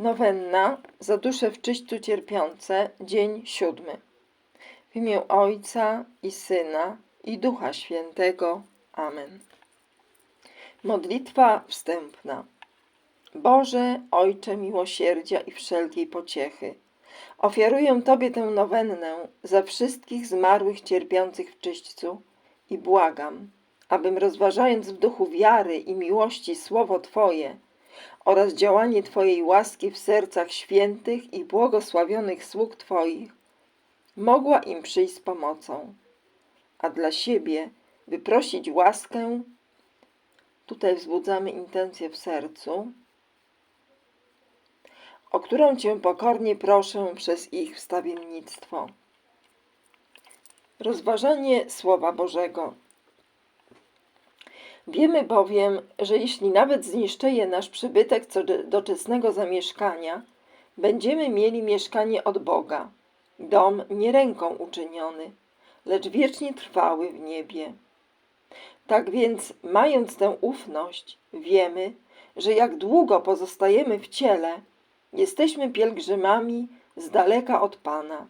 Nowenna za dusze w czyściu cierpiące, dzień siódmy. W imię Ojca i Syna i Ducha Świętego. Amen. Modlitwa wstępna. Boże, Ojcze miłosierdzia i wszelkiej pociechy, ofiaruję Tobie tę nowennę za wszystkich zmarłych cierpiących w czyśćcu i błagam, abym rozważając w duchu wiary i miłości słowo Twoje oraz działanie Twojej łaski w sercach świętych i błogosławionych sług Twoich, mogła im przyjść z pomocą, a dla siebie wyprosić łaskę. Tutaj wzbudzamy intencję w sercu, o którą Cię pokornie proszę przez ich wstawiennictwo. Rozważanie Słowa Bożego. Wiemy bowiem, że jeśli nawet zniszczeje nasz przybytek co do doczesnego zamieszkania, będziemy mieli mieszkanie od Boga, dom nie ręką uczyniony, lecz wiecznie trwały w niebie. Tak więc, mając tę ufność, wiemy, że jak długo pozostajemy w ciele, jesteśmy pielgrzymami z daleka od Pana.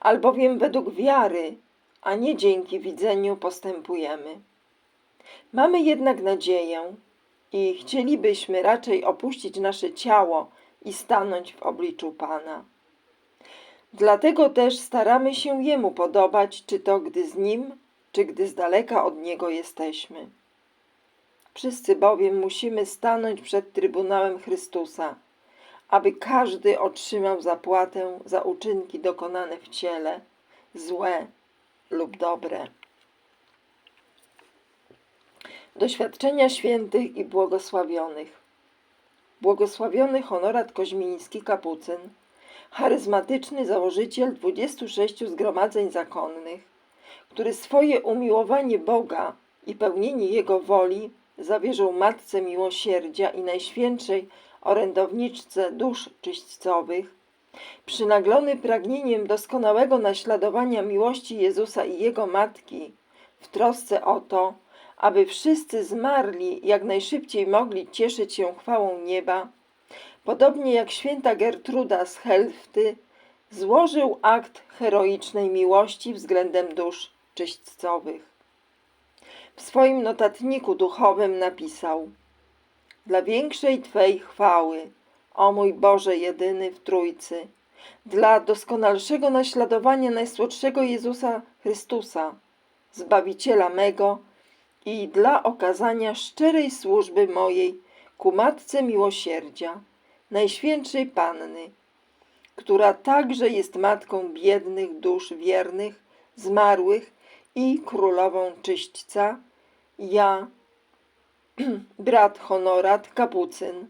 Albowiem według wiary, a nie dzięki widzeniu postępujemy. Mamy jednak nadzieję i chcielibyśmy raczej opuścić nasze ciało i stanąć w obliczu Pana. Dlatego też staramy się Jemu podobać, czy to gdy z Nim, czy gdy z daleka od Niego jesteśmy. Wszyscy bowiem musimy stanąć przed Trybunałem Chrystusa, aby każdy otrzymał zapłatę za uczynki dokonane w ciele, złe lub dobre. Doświadczenia świętych i błogosławionych. Błogosławiony Honorat Koźmiński Kapucyn, charyzmatyczny założyciel 26 zgromadzeń zakonnych, który swoje umiłowanie Boga i pełnienie Jego woli zawierzył Matce Miłosierdzia i Najświętszej orędowniczce dusz czyśćcowych, przynaglony pragnieniem doskonałego naśladowania miłości Jezusa i Jego Matki, w trosce o to, aby wszyscy zmarli jak najszybciej mogli cieszyć się chwałą nieba, podobnie jak święta Gertruda z Helfty, złożył akt heroicznej miłości względem dusz czyśćcowych. W swoim notatniku duchowym napisał Dla większej Twej chwały, o mój Boże jedyny w Trójcy, dla doskonalszego naśladowania Najsłodszego Jezusa Chrystusa, Zbawiciela mego, i dla okazania szczerej służby mojej ku Matce Miłosierdzia, Najświętszej Panny, która także jest matką biednych dusz wiernych, zmarłych i królową czyśćca, ja, brat Honorat Kapucyn,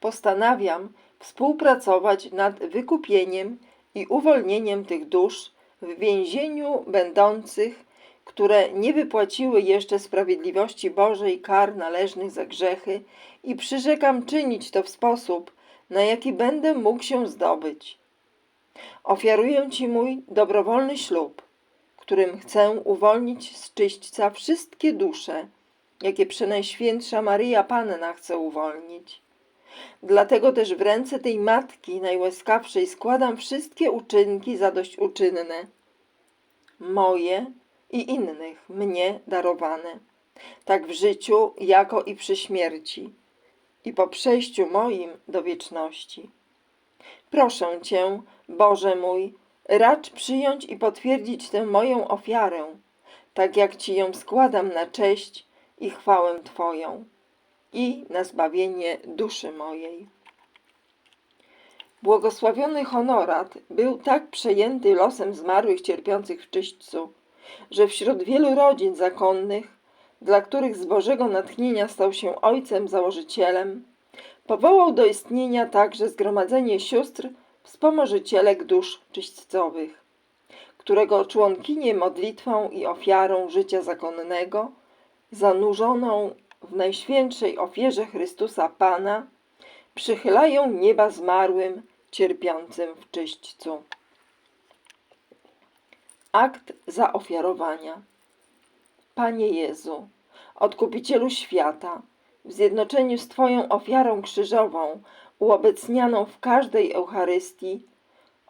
postanawiam współpracować nad wykupieniem i uwolnieniem tych dusz w więzieniu będących które nie wypłaciły jeszcze sprawiedliwości Bożej kar należnych za grzechy i przyrzekam czynić to w sposób, na jaki będę mógł się zdobyć. Ofiaruję Ci mój dobrowolny ślub, którym chcę uwolnić z czyśćca wszystkie dusze, jakie Przenajświętsza Maryja Panna chce uwolnić. Dlatego też w ręce tej Matki Najłaskawszej składam wszystkie uczynki zadośćuczynne. Moje i innych mnie darowane, tak w życiu, jako i przy śmierci, i po przejściu moim do wieczności. Proszę Cię, Boże mój, racz przyjąć i potwierdzić tę moją ofiarę, tak jak Ci ją składam na cześć i chwałę Twoją i na zbawienie duszy mojej. Błogosławiony Honorat był tak przejęty losem zmarłych cierpiących w czyśćcu, że wśród wielu rodzin zakonnych, dla których z Bożego natchnienia stał się ojcem założycielem, powołał do istnienia także Zgromadzenie Sióstr Wspomożycielek Dusz Czyśćcowych, którego członkinie modlitwą i ofiarą życia zakonnego, zanurzoną w najświętszej ofierze Chrystusa Pana, przychylają nieba zmarłym, cierpiącym w czyśćcu. Akt zaofiarowania. Panie Jezu, Odkupicielu świata, w zjednoczeniu z Twoją ofiarą krzyżową uobecnianą w każdej Eucharystii,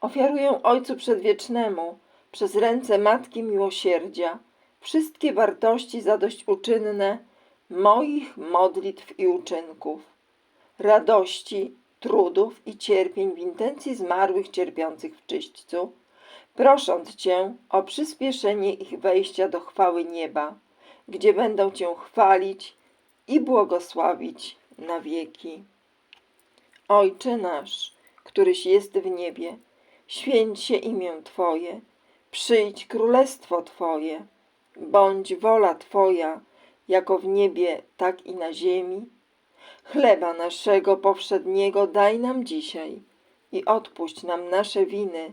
ofiaruję Ojcu Przedwiecznemu przez ręce Matki Miłosierdzia wszystkie wartości zadośćuczynne moich modlitw i uczynków, radości, trudów i cierpień w intencji zmarłych cierpiących w czyśćcu, prosząc Cię o przyspieszenie ich wejścia do chwały nieba, gdzie będą Cię chwalić i błogosławić na wieki. Ojcze nasz, któryś jest w niebie, święć się imię Twoje, przyjdź królestwo Twoje, bądź wola Twoja, jako w niebie, tak i na ziemi. Chleba naszego powszedniego daj nam dzisiaj i odpuść nam nasze winy,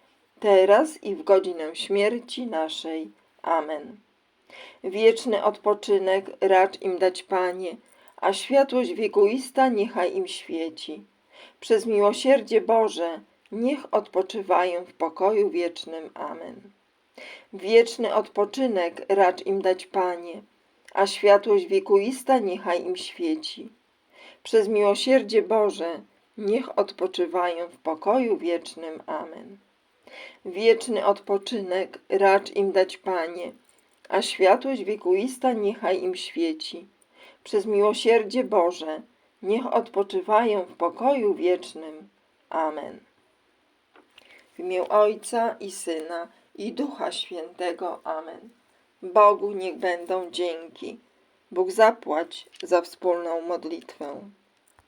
teraz i w godzinę śmierci naszej. Amen. Wieczny odpoczynek racz im dać, Panie, a światłość wiekuista niechaj im świeci. Przez miłosierdzie Boże niech odpoczywają w pokoju wiecznym. Amen. Wieczny odpoczynek racz im dać, Panie, a światłość wiekuista niechaj im świeci. Przez miłosierdzie Boże niech odpoczywają w pokoju wiecznym. Amen. Wieczny odpoczynek racz im dać, Panie, a światłość wiekuista niechaj im świeci. Przez miłosierdzie Boże niech odpoczywają w pokoju wiecznym. Amen. W imię Ojca i Syna i Ducha Świętego. Amen. Bogu niech będą dzięki. Bóg zapłać za wspólną modlitwę.